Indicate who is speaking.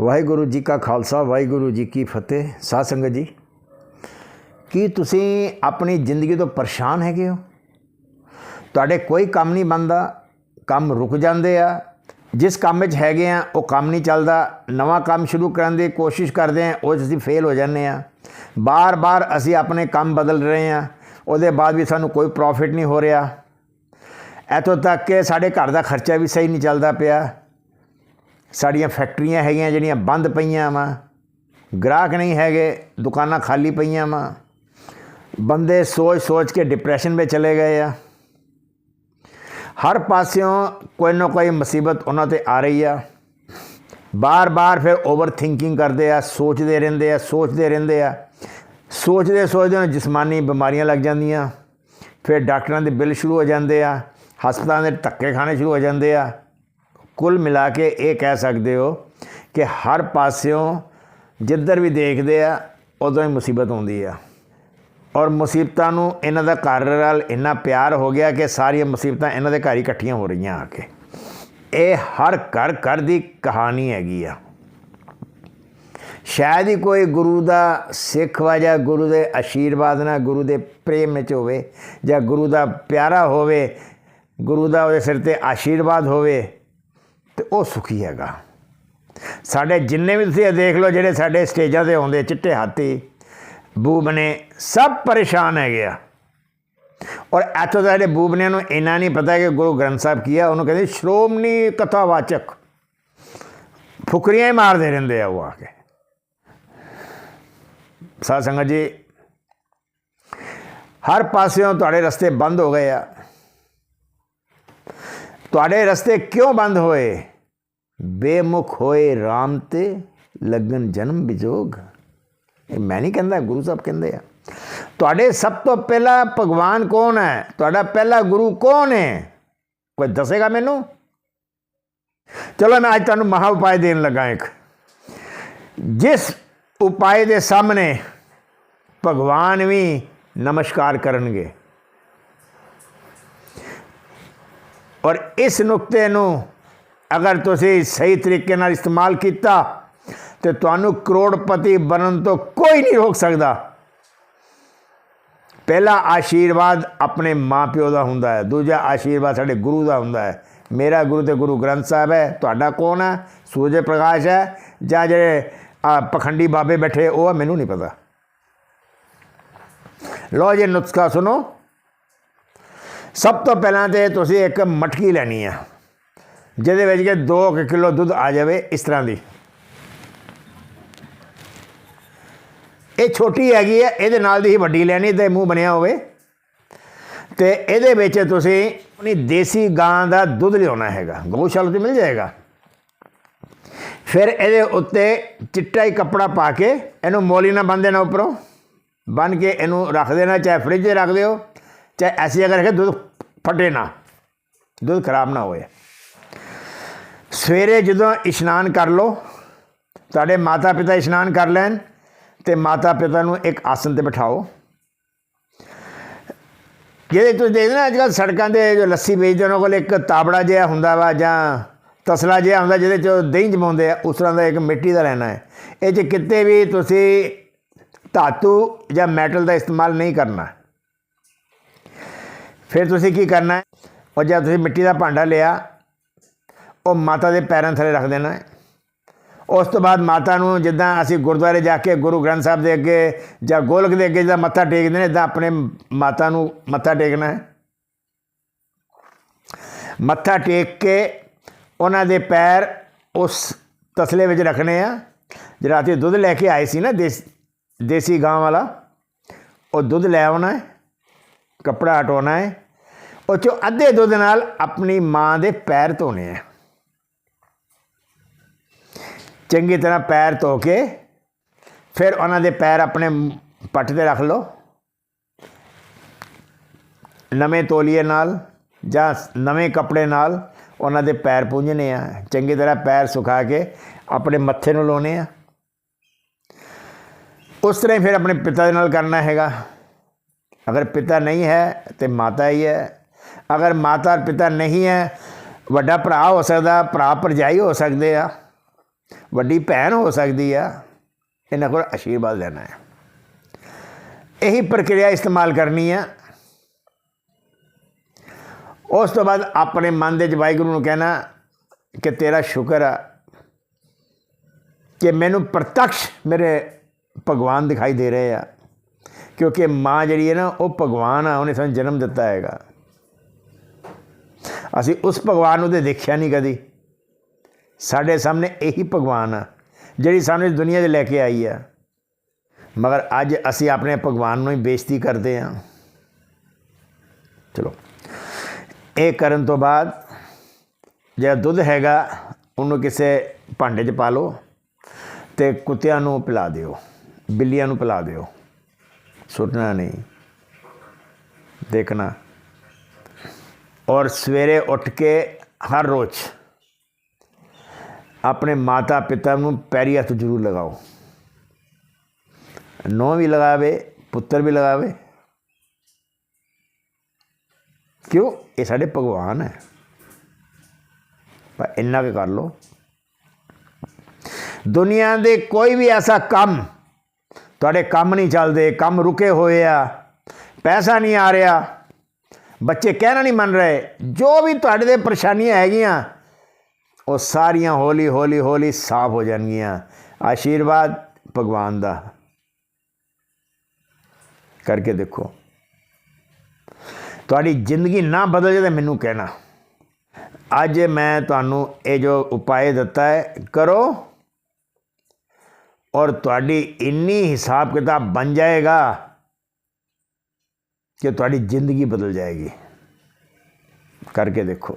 Speaker 1: ਵਾਹਿਗੁਰੂ ਜੀ ਕਾ ਖਾਲਸਾ, ਵਾਹਿਗੁਰੂ ਜੀ ਕੀ ਫਤਿਹ। ਸਾਧ ਸੰਗਤ ਜੀ, ਕੀ ਤੁਸੀਂ ਆਪਣੀ ਜ਼ਿੰਦਗੀ ਤੋਂ ਪਰੇਸ਼ਾਨ ਹੈਗੇ ਹੋ? ਤੁਹਾਡੇ ਕੋਈ ਕੰਮ ਨਹੀਂ ਬਣਦਾ, ਕੰਮ ਰੁਕ ਜਾਂਦੇ ਆ। ਜਿਸ ਕੰਮ ਵਿੱਚ ਹੈਗੇ ਆ, ਉਹ ਕੰਮ ਨਹੀਂ ਚੱਲਦਾ। ਨਵਾਂ ਕੰਮ ਸ਼ੁਰੂ ਕਰਨ ਦੀ ਕੋਸ਼ਿਸ਼ ਕਰਦੇ ਆ, ਉਹ 'ਚ ਅਸੀਂ ਫੇਲ ਹੋ ਜਾਂਦੇ ਆ। ਬਾਰ-ਬਾਰ ਅਸੀਂ ਆਪਣੇ ਕੰਮ ਬਦਲ ਰਹੇ ਆ। ਉਹਦੇ ਬਾਅਦ ਵੀ ਸਾਨੂੰ ਕੋਈ ਪ੍ਰੋਫਿਟ ਨਹੀਂ ਹੋ ਰਿਹਾ। ਇੱਥੋਂ ਤੱਕ ਕਿ ਸਾਡੇ ਘਰ ਦਾ ਖਰਚਾ ਵੀ ਸਹੀ ਨਹੀਂ ਚੱਲਦਾ ਪਿਆ। ਸਾਡੀਆਂ ਫੈਕਟਰੀਆਂ ਹੈਗੀਆਂ ਜਿਹੜੀਆਂ ਬੰਦ ਪਈਆਂ ਵਾ। ਗ੍ਰਾਹਕ ਨਹੀਂ ਹੈਗੇ, ਦੁਕਾਨਾਂ ਖਾਲੀ ਪਈਆਂ ਵਾ। ਬੰਦੇ ਸੋਚ-ਸੋਚ ਕੇ ਡਿਪਰੈਸ਼ਨ ਵਿੱਚ ਚਲੇ ਗਏ ਆ। ਹਰ ਪਾਸਿਓਂ ਕੋਈ ਨਾ ਕੋਈ ਮੁਸੀਬਤ ਉਹਨਾਂ ਤੇ ਆ ਰਹੀ ਆ। ਬਾਰ-ਬਾਰ ਫਿਰ ਓਵਰ ਥਿੰਕਿੰਗ ਕਰਦੇ ਆ, ਸੋਚਦੇ ਰਹਿੰਦੇ ਆ, ਸੋਚਦੇ ਰਹਿੰਦੇ ਆ। ਸੋਚਦੇ ਸੋਚਦੇ ਉਹਨਾਂ ਜਿਸਮਾਨੀ ਬਿਮਾਰੀਆਂ ਲੱਗ ਜਾਂਦੀਆਂ। ਫਿਰ ਡਾਕਟਰਾਂ ਦੇ ਬਿੱਲ ਸ਼ੁਰੂ ਹੋ ਜਾਂਦੇ ਆ, ਹਸਪਤਾਲਾਂ ਦੇ ਧੱਕੇ ਖਾਣੇ ਸ਼ੁਰੂ ਹੋ ਜਾਂਦੇ ਆ। ਕੁੱਲ ਮਿਲਾ ਕੇ ਇਹ ਕਹਿ ਸਕਦੇ ਹੋ ਕਿ ਹਰ ਪਾਸਿਓਂ ਜਿੱਧਰ ਵੀ ਦੇਖਦੇ ਆ, ਉਦੋਂ ਹੀ ਮੁਸੀਬਤ ਆਉਂਦੀ ਆ। ਔਰ ਮੁਸੀਬਤਾਂ ਨੂੰ ਇਹਨਾਂ ਦਾ ਘਰ ਨਾਲ ਇੰਨਾ ਪਿਆਰ ਹੋ ਗਿਆ ਕਿ ਸਾਰੀਆਂ ਮੁਸੀਬਤਾਂ ਇਹਨਾਂ ਦੇ ਘਰ ਹੀ ਇਕੱਠੀਆਂ ਹੋ ਰਹੀਆਂ ਆ ਕੇ। ਇਹ ਹਰ ਘਰ ਘਰ ਦੀ ਕਹਾਣੀ ਹੈਗੀ ਆ। ਸ਼ਾਇਦ ਹੀ ਕੋਈ ਗੁਰੂ ਦਾ ਸਿੱਖ ਵਾ ਜਾਂ ਗੁਰੂ ਦੇ ਆਸ਼ੀਰਵਾਦ ਨਾਲ ਗੁਰੂ ਦੇ ਪ੍ਰੇਮ ਵਿੱਚ ਹੋਵੇ ਜਾਂ ਗੁਰੂ ਦਾ ਪਿਆਰਾ ਹੋਵੇ, ਗੁਰੂ ਦਾ ਉਹਦੇ ਸਿਰ ਤੇ ਆਸ਼ੀਰਵਾਦ ਹੋਵੇ ਤੇ ਉਹ ਸੁਖੀ ਹੈਗਾ। ਸਾਡੇ ਜਿੰਨੇ ਵੀ ਤੁਸੀਂ ਦੇਖ ਲਓ, ਜਿਹੜੇ ਸਾਡੇ ਸਟੇਜਾਂ ਤੇ ਆਉਂਦੇ, ਚਿੱਟੇ ਹਾਥੀ, ਬੂਬਨੇ, ਸਭ ਪਰੇਸ਼ਾਨ ਹੈਗੇ ਆ। ਔਰ ਇੱਥੋਂ ਦਾ ਜਿਹੜੇ ਬੂਬਨਿਆਂ ਨੂੰ ਇੰਨਾ ਨਹੀਂ ਪਤਾ ਕਿ ਗੁਰੂ ਗ੍ਰੰਥ ਸਾਹਿਬ ਕੀ ਆ, ਉਹਨੂੰ ਕਹਿੰਦੇ ਸ਼੍ਰੋਮਣੀ ਕਥਾਵਾਚਕ। ਫੁਕਰੀਆਂ ਹੀ ਮਾਰਦੇ ਰਹਿੰਦੇ ਆ ਉਹ ਆ ਕੇ। ਸਾਧ ਸੰਗਤ ਜੀ, ਹਰ ਪਾਸਿਓਂ ਤੁਹਾਡੇ ਰਸਤੇ ਬੰਦ ਹੋ ਗਏ ਆ। ਤੁਹਾਡੇ ਰਸਤੇ ਕਿਉਂ ਬੰਦ ਹੋਏ? ਬੇਮੁਖ ਹੋਏ RAM ਤੇ ਲੱਗਣ ਜਨਮ ਵਿਜੋਗ ਇਹ ਮੈਂ ਨਹੀਂ ਕਹਿੰਦਾ, ਗੁਰੂ ਸਾਹਿਬ ਕਹਿੰਦੇ ਆ। ਤੁਹਾਡੇ ਸਭ ਤੋਂ ਪਹਿਲਾ ਭਗਵਾਨ ਕੌਣ ਹੈ? ਤੁਹਾਡਾ ਪਹਿਲਾ ਗੁਰੂ ਕੌਣ ਹੈ? ਕੋਈ ਦੱਸੇਗਾ ਮੈਨੂੰ? ਚਲੋ ਮੈਂ ਅੱਜ ਤੁਹਾਨੂੰ ਮਹਾ ਉਪਾਏ ਦੇਣ ਲੱਗਾ ਇੱਕ। ਜਿਸ ਉਪਾਏ ਦੇ ਸਾਹਮਣੇ ਭਗਵਾਨ ਵੀ ਨਮਸਕਾਰ ਕਰਨਗੇ। ਔਰ ਇਸ ਨੁਕਤੇ ਨੂੰ ਅਗਰ ਤੁਸੀਂ ਸਹੀ ਤਰੀਕੇ ਨਾਲ ਇਸਤੇਮਾਲ ਕੀਤਾ, ਤੇ ਤੁਹਾਨੂੰ ਕਰੋੜਪਤੀ ਬਣਨ ਤੋਂ ਕੋਈ ਨਹੀਂ ਰੋਕ ਸਕਦਾ। ਪਹਿਲਾ ਆਸ਼ੀਰਵਾਦ ਆਪਣੇ ਮਾਪਿਓ ਦਾ ਹੁੰਦਾ ਹੈ, ਦੂਜਾ ਆਸ਼ੀਰਵਾਦ ਸਾਡੇ ਗੁਰੂ ਦਾ ਹੁੰਦਾ ਹੈ। ਮੇਰਾ ਗੁਰੂ ਤੇ ਗੁਰੂ ਗ੍ਰੰਥ ਸਾਹਿਬ ਹੈ, ਤੁਹਾਡਾ ਕੌਣ ਹੈ? ਸੂਰਜ ਪ੍ਰਕਾਸ਼ ਹੈ, ਜਾਂ ਜਿਹੜੇ ਪਖੰਡੀ ਬਾਬੇ ਬੈਠੇ, ਉਹ ਮੈਨੂੰ ਨਹੀਂ ਪਤਾ। ਲੋ ਜੇ, ਨੁਸਖਾ ਸੁਣੋ। ਸਭ ਤੋਂ ਪਹਿਲਾਂ ਤੇ ਤੁਸੀਂ ਇੱਕ ਮਟਕੀ ਲੈਣੀ ਆ। ਜਿਹਦੇ ਵਿੱਚ ਕਿ 2 ਕਿਲੋ ਦੁੱਧ ਆ ਜਾਵੇ ਇਸ ਤਰ੍ਹਾਂ ਦੀ। ਇਹ ਛੋਟੀ ਹੈਗੀ ਹੈ, ਇਹਦੇ ਨਾਲ ਦੀ ਹੀ ਵੱਡੀ ਲੈਣੀ ਤੇ ਮੂੰਹ ਬਣਿਆ ਹੋਵੇ। ਤੇ ਇਹਦੇ ਵਿੱਚ ਤੁਸੀਂ ਆਪਣੀ ਦੇਸੀ ਗਾਂ ਦਾ ਦੁੱਧ ਲਿਆਉਣਾ ਹੈਗਾ, ਗਊਸ਼ਾਲਾ ਤੋਂ ਮਿਲ ਜਾਏਗਾ। ਫਿਰ ਇਹਦੇ ਉੱਤੇ ਚਿੱਟਾ ਹੀ ਕੱਪੜਾ ਪਾ ਕੇ ਇਹਨੂੰ ਮੋਲੀ ਨਾਲ ਬੰਨ ਦੇਣਾ ਉੱਪਰੋਂ। ਬੰਨ ਕੇ ਇਹਨੂੰ ਰੱਖ ਦੇਣਾ, ਚਾਹੇ ਫ੍ਰਿਜ 'ਚ ਰੱਖ ਦਿਓ, ਚਾਹੇ ਐਸੀ ਜਗ੍ਹਾ ਰੱਖੇ ਦੁੱਧ ਫਟੇ ਨਾ, ਦੁੱਧ ਖਰਾਬ ਨਾ ਹੋਏ। ਸਵੇਰੇ ਜਦੋਂ ਇਸ਼ਨਾਨ ਕਰ ਲਓ, ਤੁਹਾਡੇ ਮਾਤਾ ਪਿਤਾ ਇਸ਼ਨਾਨ ਕਰ ਲੈਣ ਤੇ ਮਾਤਾ ਪਿਤਾ ਨੂੰ ਇੱਕ ਆਸਨ ਤੇ ਬਿਠਾਓ। ਜਿਹੜੇ ਤੁਸੀਂ ਦੇਖਦੇ ਨਾ ਅੱਜ ਕੱਲ੍ਹ ਸੜਕਾਂ ਤੇ ਜੋ ਲੱਸੀ ਵੇਚਦੇ ਉਹਨਾਂ ਕੋਲ ਇੱਕ ਤਾਬੜਾ ਜਿਹਾ ਹੁੰਦਾ ਵਾ ਜਾਂ ਤਸਲਾ ਜਿਹਾ ਹੁੰਦਾ, ਜਿਹਦੇ 'ਚ ਉਹ ਦਹੀਂ ਜਮਾਉਂਦੇ ਆ, ਉਸ ਤਰ੍ਹਾਂ ਦਾ ਇੱਕ ਮਿੱਟੀ ਦਾ ਲੈਣਾ ਹੈ। ਇਹ 'ਚ ਕਿਤੇ ਵੀ ਤੁਸੀਂ ਧਾਤੂ ਜਾਂ ਮੈਟਲ ਦਾ ਇਸਤੇਮਾਲ ਨਹੀਂ ਕਰਨਾ। ਫਿਰ ਤੁਸੀਂ ਕੀ ਕਰਨਾ ਹੈ? ਉਹ ਜਦ ਤੁਸੀਂ ਮਿੱਟੀ ਦਾ ਭਾਂਡਾ ਲਿਆ ਉਹ ਮਾਤਾ ਦੇ ਪੈਰਾਂ ਥੱਲੇ ਰੱਖ ਦੇਣਾ ਹੈ। ਉਸ ਤੋਂ ਬਾਅਦ ਮਾਤਾ ਨੂੰ ਜਿੱਦਾਂ ਅਸੀਂ ਗੁਰਦੁਆਰੇ ਜਾ ਕੇ ਗੁਰੂ ਗ੍ਰੰਥ ਸਾਹਿਬ ਦੇ ਅੱਗੇ ਜਾਂ ਗੋਲਕ ਦੇ ਅੱਗੇ ਜਿੱਦਾਂ ਮੱਥਾ ਟੇਕਦੇ ਨੇ, ਇਦਾਂ ਆਪਣੇ ਮਾਤਾ ਨੂੰ ਮੱਥਾ ਟੇਕਣਾ ਹੈ। ਮੱਥਾ ਟੇਕ ਕੇ ਉਹਨਾਂ ਦੇ ਪੈਰ ਉਸ ਤਸਲੇ ਵਿੱਚ ਰੱਖਣੇ ਆ। ਜਿਹੜਾ ਰਾਤੀ ਦੁੱਧ ਲੈ ਕੇ ਆਏ ਸੀ ਨਾ ਦੇਸ, ਦੇਸੀ ਗਾਂ ਵਾਲਾ, ਉਹ ਦੁੱਧ ਲੈ ਆਉਣਾ ਹੈ, ਕਪੜਾ ਹਟਾਉਣਾ ਹੈ। ਉਹ ਚੋਂ ਅੱਧੇ ਦੁੱਧ ਨਾਲ ਆਪਣੀ ਮਾਂ ਦੇ ਪੈਰ ਧੋਣੇ ਆ ਚੰਗੀ ਤਰ੍ਹਾਂ ਪੈਰ ਧੋ ਕੇ ਫਿਰ ਉਹਨਾਂ ਦੇ ਪੈਰ ਆਪਣੇ ਪੱਟ ਤੇ ਰੱਖ ਲਓ। ਨਵੇਂ ਤੋਲੀਏ ਨਾਲ ਜਾਂ ਨਵੇਂ ਕੱਪੜੇ ਨਾਲ ਉਹਨਾਂ ਦੇ ਪੈਰ ਪੂੰਝਣੇ ਆ। ਚੰਗੀ ਤਰ੍ਹਾਂ ਪੈਰ ਸੁਕਾ ਕੇ ਆਪਣੇ ਮੱਥੇ ਨੂੰ ਲਾਉਣੇ ਆ। ਉਸ ਤਰ੍ਹਾਂ ਹੀ ਫਿਰ ਆਪਣੇ ਪਿਤਾ ਦੇ ਨਾਲ ਕਰਨਾ ਹੈਗਾ। ਅਗਰ ਪਿਤਾ ਨਹੀਂ ਹੈ ਤੇ ਮਾਤਾ ਹੀ ਹੈ। ਅਗਰ ਮਾਤਾ ਪਿਤਾ ਨਹੀਂ ਹੈ, ਵੱਡਾ ਭਰਾ ਹੋ ਸਕਦਾ, ਭਰਾ ਭਰਜਾਈ ਹੋ ਸਕਦੇ ਆ। ਵੱਡੀ ਭੈਣ ਹੋ ਸਕਦੀ ਆ, ਇਹਨਾਂ ਕੋਲ ਆਸ਼ੀਰਵਾਦ ਲੈਣਾ ਹੈ। ਇਹੀ ਪ੍ਰਕਿਰਿਆ ਇਸਤੇਮਾਲ ਕਰਨੀ ਆ। ਉਸ ਤੋਂ ਬਾਅਦ ਆਪਣੇ ਮਨ ਦੇ ਚ ਵਾਹਿਗੁਰੂ ਨੂੰ ਕਹਿਣਾ ਕਿ ਤੇਰਾ ਸ਼ੁਕਰ ਆ ਕਿ ਮੈਨੂੰ ਪ੍ਰਤੱਖ ਮੇਰੇ ਭਗਵਾਨ ਦਿਖਾਈ ਦੇ ਰਹੇ ਆ, ਕਿਉਂਕਿ ਮਾਂ ਜਿਹੜੀ ਹੈ ਨਾ, ਉਹ ਭਗਵਾਨ ਆ, ਉਹਨੇ ਸਾਨੂੰ ਜਨਮ ਦਿੱਤਾ ਹੈਗਾ। ਅਸੀਂ ਉਸ ਭਗਵਾਨ ਨੂੰ ਤੇ ਦੇਖਿਆ ਨਹੀਂ ਕਦੀ। ਸਾਡੇ ਸਾਹਮਣੇ ਇਹੀ ਭਗਵਾਨ ਆ, ਜਿਹੜੀ ਸਾਨੂੰ ਇਸ ਦੁਨੀਆ 'ਚ ਲੈ ਕੇ ਆਈ ਆ। ਮਗਰ ਅੱਜ ਅਸੀਂ ਆਪਣੇ ਭਗਵਾਨ ਨੂੰ ਹੀ ਬੇਇੱਜ਼ਤੀ ਕਰਦੇ ਹਾਂ ਚਲੋ, ਇਹ ਕਰਨ ਤੋਂ ਬਾਅਦ ਜਿਹੜਾ ਦੁੱਧ ਹੈਗਾ, ਉਹਨੂੰ ਕਿਸੇ ਭਾਂਡੇ 'ਚ ਪਾ ਲਓ ਤੇ ਕੁੱਤਿਆਂ ਨੂੰ ਪਿਲਾ ਦਿਓ, ਬਿੱਲੀਆਂ ਨੂੰ ਪਿਲਾ ਦਿਓ। ਸੁੱਟਣਾ ਨਹੀਂ। ਦੇਖਣਾ। ਔਰ ਸਵੇਰੇ ਉੱਠ ਕੇ ਹਰ ਰੋਜ਼ ਆਪਣੇ ਮਾਤਾ ਪਿਤਾ ਨੂੰ ਪੈਰੀ ਹੱਥ ਜ਼ਰੂਰ ਲਗਾਓ। ਨੋ ਵੀ ਲਗਾਵੇ, ਪੁੱਤਰ ਵੀ ਲਗਾਵੇ। ਕਿਉਂ? ਇਹ ਸਾਡੇ ਭਗਵਾਨ ਹੈ। ਪਰ ਇੰਨਾ ਕੁ ਕਰ ਲਓ। ਦੁਨੀਆ ਦੇ ਕੋਈ ਵੀ ਐਸਾ ਕੰਮ, ਤੁਹਾਡੇ ਕੰਮ ਨਹੀਂ ਚੱਲਦੇ, ਕੰਮ ਰੁਕੇ ਹੋਏ ਆ, ਪੈਸਾ ਨਹੀਂ ਆ ਰਿਹਾ। ਬੱਚੇ ਕਹਿਣਾ ਨਹੀਂ ਮੰਨ ਰਹੇ, ਜੋ ਵੀ ਤੁਹਾਡੇ ਦੇ ਪਰੇਸ਼ਾਨੀਆਂ ਹੈਗੀਆਂ ਉਹ ਸਾਰੀਆਂ ਹੌਲੀ ਹੌਲੀ ਹੌਲੀ ਸਾਫ਼ ਹੋ ਜਾਣਗੀਆਂ। ਆਸ਼ੀਰਵਾਦ ਭਗਵਾਨ ਦਾ। ਕਰਕੇ ਦੇਖੋ। ਤੁਹਾਡੀ ਜ਼ਿੰਦਗੀ ਨਾ ਬਦਲ ਜਾਵੇ ਤਾਂ ਮੈਨੂੰ ਕਹਿਣਾ। ਅੱਜ ਮੈਂ ਤੁਹਾਨੂੰ ਇਹ ਜੋ ਉਪਾਅ ਦਿੱਤਾ ਹੈ, ਕਰੋ ਔਰ ਤੁਹਾਡੀ ਇੰਨੀ ਹਿਸਾਬ ਕਿਤਾਬ ਬਣ ਜਾਏਗਾ ਕਿ ਤੁਹਾਡੀ ਜ਼ਿੰਦਗੀ ਬਦਲ ਜਾਏਗੀ। ਕਰਕੇ ਦੇਖੋ।